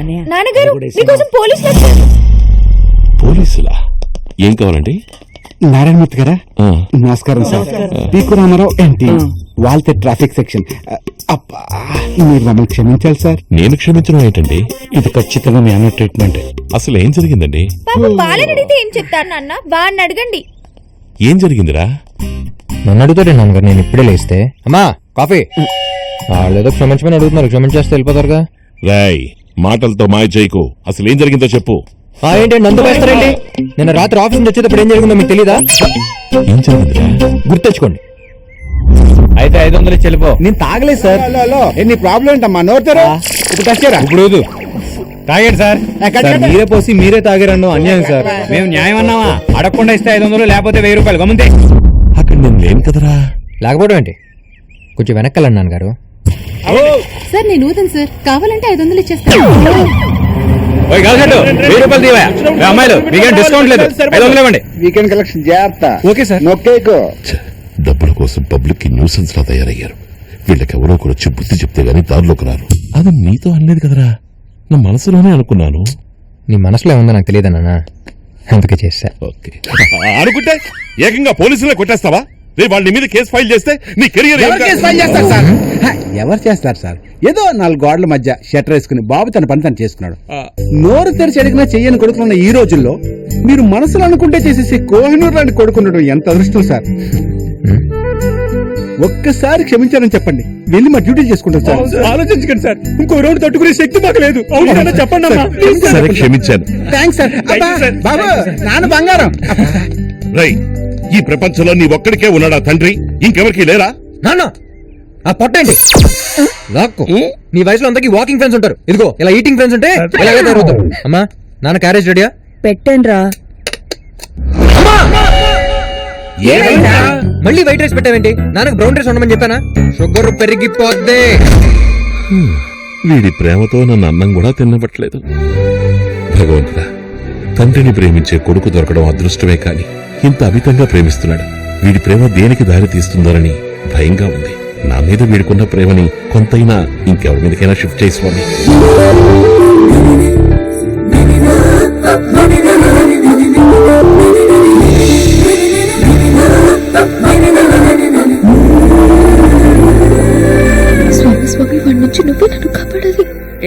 నాన్నగారు మీకోసం పోలీసులు వచ్చారు. పోలీసులా? ఏం కావాలండి? నారాయణమూర్తి గారా? ఆ, నమస్కారం సార్. పీకు రామారావు ఏంటి వాళ్ళతే ట్రాఫిక్ సెక్షన్. అబ్బా మీరు మమ్మల్ని క్షమించాలి సార్. నేను క్షమించడం ఏంటండి? ఇది ఖచ్చితంగా మీ అన్న ట్రీట్మెంట్. అసలు ఏం జరిగిందండి? బాలని అడిగితే ఏం చెప్తారు నాన్న? వాడిని అడగండి. ఏం జరిగిందిరా? నన్ను అడుగుతాడే నాన్నగారు? నేను ఇప్పుడే లేస్తే. అమ్మా కాఫీ. వాళ్ళు ఏదో క్షమించమని అడుగుతున్నారు. క్షమించేస్తే వెళ్ళిపోతారుగా. రాయ్ మాటలతో మాయ చేయకు. అసలు ఏం జరిగిందో చెప్పు. ఆ, ఏంటి? నందు వేస్తారండి నిన్న రాత్రి ఆఫీస్ నుంచి వచ్చేటప్పుడు ఏం జరిగిందో మీకు తెలీదా? ఏం జరిగిందిరా? గుర్తెచ్చుకోండి. అయితే ఐదు వందలు చెల్లిపో నేను తాగలేదు సార్. ఎన్ని ప్రాబ్లం ఏంటమ్మా? నోరుతారా ఇప్పుడు వచ్చారా ఇప్పుడు. తాగాడు సార్. సార్ మీరే పోసి మీరే తాగారన్ను అన్యాయం సార్. మేము న్యాయం అన్నావా అడగకుండా ఇస్తే ఐదు వందలు లేకపోతే వెయ్యి రూపాయలు. గమ్ముంతే అక్కడ నేను లేను కదరా. లేకపోవడం ఏంటి? కొంచెం వెనక్కెళ్ళండి నాన్నగారు. సార్ నేను ఊదను సార్. కావాలంటే ఐదు వందలు ఇచ్చేస్తాను. అమ్మాయిలు డిస్కౌంట్ లేదు. ఇవ్వండి. వీకెండ్ కలెక్షన్ జాగ్రత్త. Okay sir. నొక్కేకు. డబ్బుల కోసం పబ్లిక్కి న్యూసెన్స్ లా తయారయ్యారు. వీళ్ళకి ఎవరో ఒకరు వచ్చి బుద్ధి చెప్తే గానీ దారిలోకి రారు. అది నీతో అనలేదు కదరా? నా మనసులోనే అనుకున్నాను. నీ మనసులో ఏముందో నాకు తెలియదు నాన్న? అందుకే చేశా. ఓకే. అనుకుంటే ఏకంగా పోలీసులే కొట్టేస్తావా? రేపు వాళ్ళ మీద కేసు ఫైల్ చేస్తే నీ కెరియర్ ఎవరు కేసు ఫైల్ చేస్తారు సార్? ఏదో నాలుగు గోడల మధ్య షట్టర్ వేసుకుని బాబు తన పని తను చేసుకున్నాడు. నోరు తెరిచి అడిగినా చెయ్యని కొడుకున్న ఈ రోజుల్లో మీరు మనసులో అనుకుంటే చేసేసి కోహినూర్ లాంటి కొడుకున్నాడు ఎంత అదృష్టం సార్? ఒక్కసారి క్షమించారని చెప్పండి. వెళ్ళి మా డ్యూటీ చేసుకుంటాం సార్. ఆలోచించకండి సార్. ఇంకో రౌండ్ తట్టుకునే శక్తి మాకు లేదు. చెప్పండి అమ్మా. సరే. క్షమించాను. Thanks sir. బాబు నాన్న బంగారం. రై ఈ ప్రపంచంలో నీ ఒక్కడికే ఉన్నాడా తండ్రి? ఇంకెవరికి లేరా? నాన్న ఆ పొట్ట ఏంటి లాక్కు నీ వయసులో అందరికి వాకింగ్ ఫ్రెండ్స్ ఉంటారు. ఇదిగో ఇలా ఈటింగ్ ఫ్రెండ్స్ ఉంటే ఇలాగే తయారవుతారు అమ్మా నాన్న క్యారేజ్ రెడీయా పెట్టండ్రా. మళ్ళీ వైట్ రైస్ పెట్టావేంటి? నాన్నకు బ్రౌన్ రైస్ ఉండమని చెప్పానా? షుగర్ పెరిగిపోద్ది. వీడి ప్రేమతో నన్ను అన్నం కూడా తినబట్టలేదు భగవంతుడా తండ్రిని ప్రేమించే కొడుకు దొరకడం అదృష్టమే కాని ఇంత అమితంగా ప్రేమిస్తున్నాడు. వీడి ప్రేమ దేనికి దారి తీస్తుందోనని భయంగా ఉంది. నా మీద వీడికున్న ప్రేమని కొంతైనా ఇంకెవరి మీదకైనా షిఫ్ట్ చేసుకోండి స్వామి.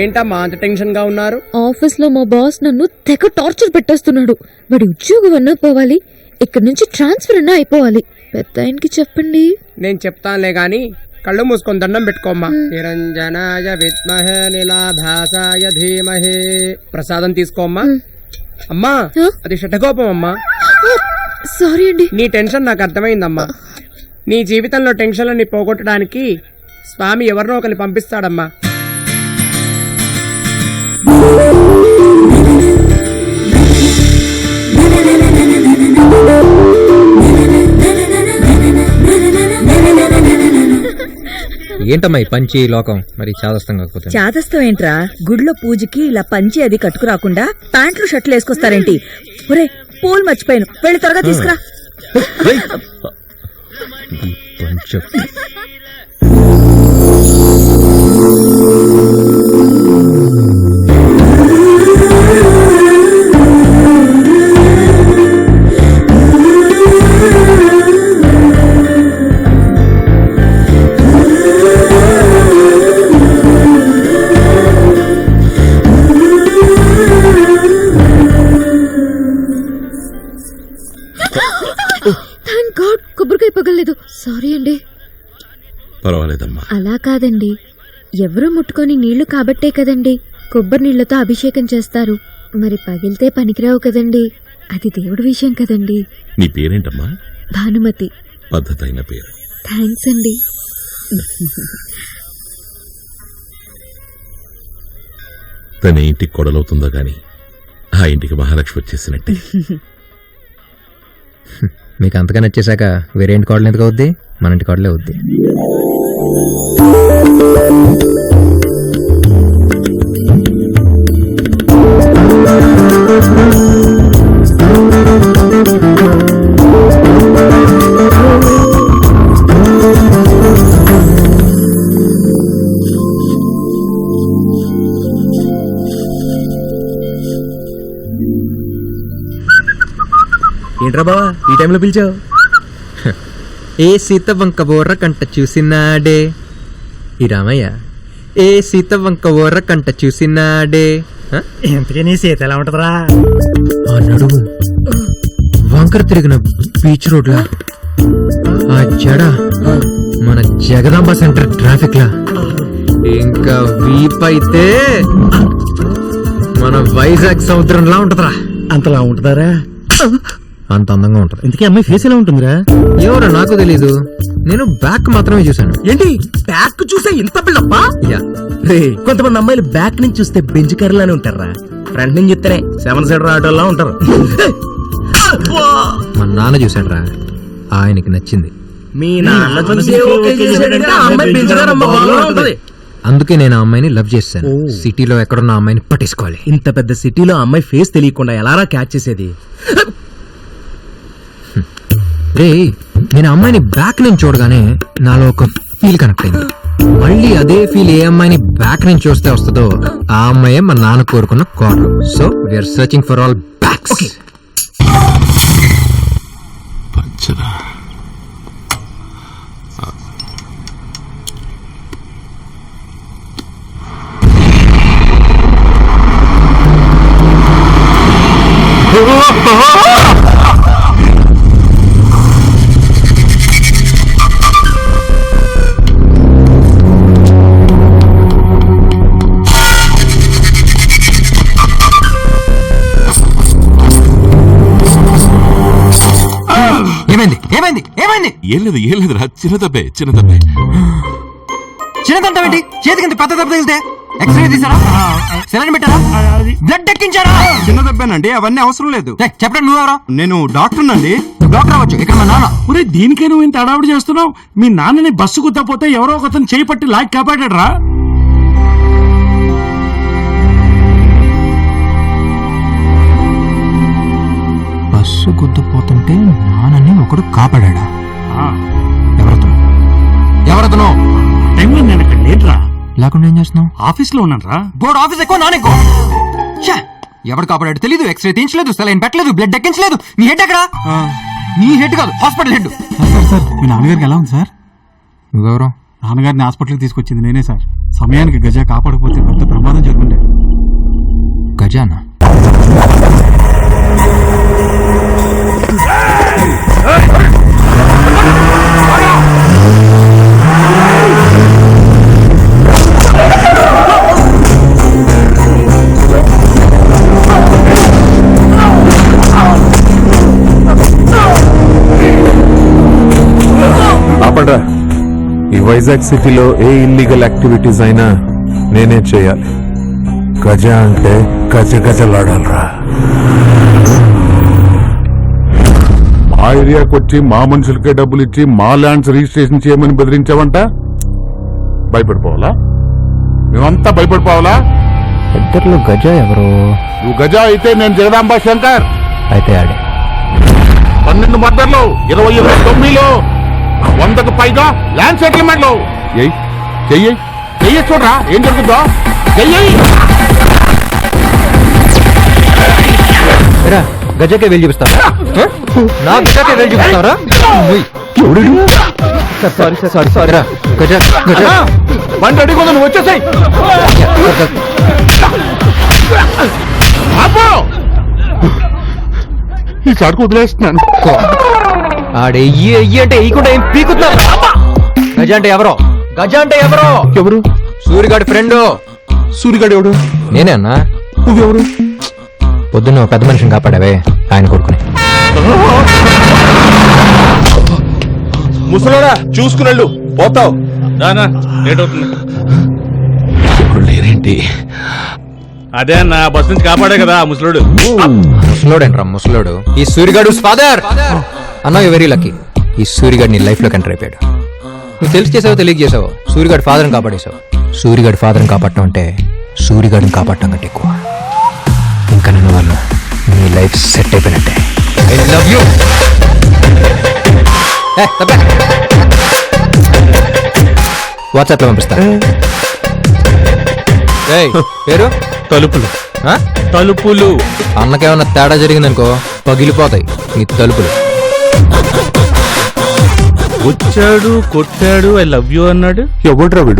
ఏంటమ్మా అంత టెన్షన్గా ఉన్నారు? ఆఫీస్లో మా బాస్ నన్ను తెగ టార్చర్ పెట్టేస్తున్నాడు. వాడి ఉద్యోగం అన్నా పోవాలి ఇక్కడ నుంచి ట్రాన్స్ఫర్ అన్నా అయిపోవాలి. పెద్ద ఆయనకి చెప్పండి. నేను చెప్తానులే గాని కళ్ళు మూసుకొని దండం పెట్టుకోమ్మా. నిరంజనాయ విద్మహే నీలాభాసాయ ధీమహే. ప్రసాదం తీసుకోమ్మా. అమ్మా? అది షటకోపం అమ్మా సారీ అండి. నీ టెన్షన్ నాకు అర్థమైందమ్మా. నీ జీవితంలో టెన్షన్లని పోగొట్టడానికి స్వామి ఎవరినో ఒకరిని పంపిస్తాడమ్మా. ఏంటమ్మా ఈ పంచి లోకం? మరి చాదస్తం కాకపోతే. చాదస్తం ఏంట్రా? గుడిలో పూజకి ఇలా పంచి అది కట్టుకురాకుండా ప్యాంట్లు షర్ట్లు వేసుకొస్తారేంటి? ఒరే పూలు మర్చిపోయాను. వెళ్ళి త్వరగా తీసుకురా. కొంచెం సారీ అండి. పర్వాలేదమ్మా. అలా కాదండి. ఎవరో ముట్టుకొని నీళ్ళు కాబట్టే కదండి. కొబ్బరి నీళ్ళతో అభిషేకం చేస్తారు. మరి పగిలితే పనికిరావు కదండి. అది దేవుడి విషయం కదండి. నీ పేరేంటమ్మా? భానుమతి. పద్ధతైన పేరు. థ్యాంక్స్ అండి. తన ఇంటికి కొడలవుతుందో గాని ఆ ఇంటికి మహాలక్ష్మి వచ్చేసినట్టే. మీకు అంతగా నచ్చేసాక వేరే ఇంటి కోడలు ఎందుకు అవుద్ది? మన ఇంటి కోడలే అవుద్ది. టైంలో పిలిచావు? ఏ సీత వంక బోర్ర కంట చూసినాడే? ఈ రామయ్య ఏ సీత వంక బోర్ర కంట చూసినాడే? ఎంతకీ నీ సీత ఎలా ఉంటదిరా? ఆ నడుము వంకర తిరిగిన బీచ్ రోడ్ లా ఆ జడ మన జగదాంబ సెంటర్ ట్రాఫిక్ లా ఇంకా వీప్ అయితే మన వైజాగ్ సముద్రంలా ఉంటదిరా. అంతలా ఉంటదారా? అంత అందంగా ఉంటది. ఇంతకీ అమ్మాయి ఫేస్ ఎలా ఉంటుందిరా? ఎవరో నాకు తెలీదు. నేను బ్యాక్ మాత్రమే చూశాను. ఏంటి? బ్యాక్ చూసే ఇంత పిల్లప్పా? యా. కొంతమంది అమ్మాయిలు బ్యాక్ నుంచి చూస్తే బెంచ్ కర్రలానే ఉంటారా ఫ్రంట్ నుంచి చూస్తేనే సెవెన్ సీటర్ ఆటోలా ఉంటారు. మా నాన్న చూశాడు రా ఆయనకి నచ్చింది. మీ నాన్న చూసి ఓకే చేశాడంటే ఆ అమ్మాయి బెంచ్ కార్ అమ్మ బాగా ఉంటది. అందుకే నేను ఆ అమ్మాయిని లవ్ చేశాను. సిటీలో ఎక్కడున్న ఆ అమ్మాయిని పట్టేసుకోవాలి. ఇంత పెద్ద సిటీలో అమ్మాయి ఫేస్ తెలియకుండా ఎలారా క్యాచ్ చేసేది? రే నేను ఆ అమ్మాయిని బ్యాక్ నుంచి చూడగానే నాలో ఒక ఫీల్ కనెక్ట్ అయింది. మళ్ళీ అదే ఫీల్ ఏ అమ్మాయిని బ్యాక్ నుంచి చూస్తే వస్తుందో ఆ అమ్మాయే మా నాన్న కోరుకున్న కోడలు so we're searching for all backs పంచరా. ఏమైంది? ఏమైంది? ఏం లేదు ఏం లేదురా చిన్న దబ్బే చిన్న దబ్బే చిన్న తంట ఏంటి? చేతికి ఇంత పెద్ద దెబ్బ తగిలితే? ఎక్స్రే తీసారా? సెలైన్ పెట్టారా? బ్లడ్ ఎక్కించారా? చిన్న దెబ్బేనండి అవన్నీ అవసరం లేదు. ఏయ్, చెప్పరా నువ్వెవరా? నేను డాక్టర్ అండి నువ్వు డాక్టర్ అవ్వచ్చు ఇక్కడ మా నాన్న. ఒరే దీనికే నువ్వు ఇంత అడావుడి చేస్తున్నావు? మీ నాన్నని బస్సు కుత్తపోతే ఎవరో ఒకతను చేయి పట్టి లాగి కాపాడాడ్రా. బస్సు గుద్దుపోతుంటే నాన్నని ఒకడు కాపాడా ఎవరతను? ఎవరతను? టైంలో నేను ఇక్కడ లేదురా. లేకుండా ఏం చేస్తున్నావు? ఆఫీస్లో ఉన్నాను రా బోర్డు ఆఫీస్ ఎక్కువ నాన్న ఎక్కువ. ఎవడు కాపాడాడు తెలీదు ఎక్స్రే తీయించలేదు సెలైన్ పెట్టలేదు బ్లడ్ ఎక్కించలేదు. నీ హెడ్ ఎక్కడ? నీ హెడ్ కాదు హాస్పిటల్ హెడ్. సార్ సార్ మీ నాన్నగారికి ఎలా ఉంది సార్? నువ్వెవరు? నాన్నగారిని హాస్పిటల్కి తీసుకొచ్చింది నేనే సార్. సమయానికి గజ కాపాడకపోతే పెద్ద ప్రమాదం జరుగుండే. గజానా? ఆపడ్రా. ఈ వైజాగ్ సిటీలో ఏ ఇల్లీగల్ యాక్టివిటీస్ అయినా నేనే చేయాలి. గజ అంటే గజ గజలాడాలరా. మా ఏరియాకి వచ్చి మా మనుషులకే డబ్బులు ఇచ్చి మా ల్యాండ్స్ రిజిస్ట్రేషన్ చేయమని బెదిరించావంట? భయపడిపోవాలా? మేమంతా భయపడిపోవాలా? ఇద్దరులో గజ ఎవరు? నువ్వు గజ అయితే నేను జగదాంబ శంకర్. అయితే ఆడే. పన్నెండు మర్డర్లు ఇరవై ఎనిమిది తొమ్మిదిలో వందకు పైగా ల్యాండ్ సెటిల్మెంట్లు. ఎయ్ చెయ్యి చెయ్యి చూడరా ఏం జరుగుతుందో చెయ్యి! గజకే వెళ్ళి చూపిస్తావా? నా గజకే వెళ్ళి చూపిస్తావరా? సారీ సార్ సారీ సారీ రా గజ గజ బండి అడిగి నువ్వు వచ్చేసాయి. ఈ సరుకు వదిలేస్తున్నాను. ఆడే ఎయ్యి అంటే ఎయ్యకుండా ఏం పీకుతున్నా గజ అంటే ఎవరో? గజ అంటే ఎవరో? ఎవరు? సూర్యగాడి ఫ్రెండ్. సూరిగాడు ఎవడు? నేనే అన్నా. నువ్వెవరు? పొద్దున్న పెద్ద మనిషిని కాపాడావే ఆయన కొడుకుని. ముసలోడా చూసుకున్నాళ్ళు పోతావు. ఇప్పుడు లేరేంటి? అదే అన్న బస్ నుంచి కాపాడే కదా ముసలుడు. ముసలోడేంట్రా ముసలోడు? ఈ సూర్యగాడు ఫాదర్! అన్న యూ వెరీ లక్కీ ఈ సూర్యగాడు నీ లైఫ్లో ఎంటర్ అయిపోయాడు. నువ్వు తెలిసి చేసావో తెలియక చేసావో? సూర్యగాడు ఫాదర్ని కాపాడేశావు. సూర్యగాడి ఫాదర్ని కాపాడటం అంటే సూర్యగాడిని కాపాడటం కంటే ఎక్కువ. ఇంకా నన్ను వాళ్ళు నీ లైఫ్ సెట్ అయిపోయినట్టే. ఐ లవ్ యూ వాట్సాప్లో పంపిస్తా. ఏయ్, పేరు? తలుపులు. ఆ? తలుపులు. అన్నకేమన్నా తేడా జరిగిందనుకో పగిలిపోతాయి నీ తలుపులు. వచ్చాడు కొట్టాడు ఐ లవ్ యూ అన్నాడు. ఎవడ్రా వీడు?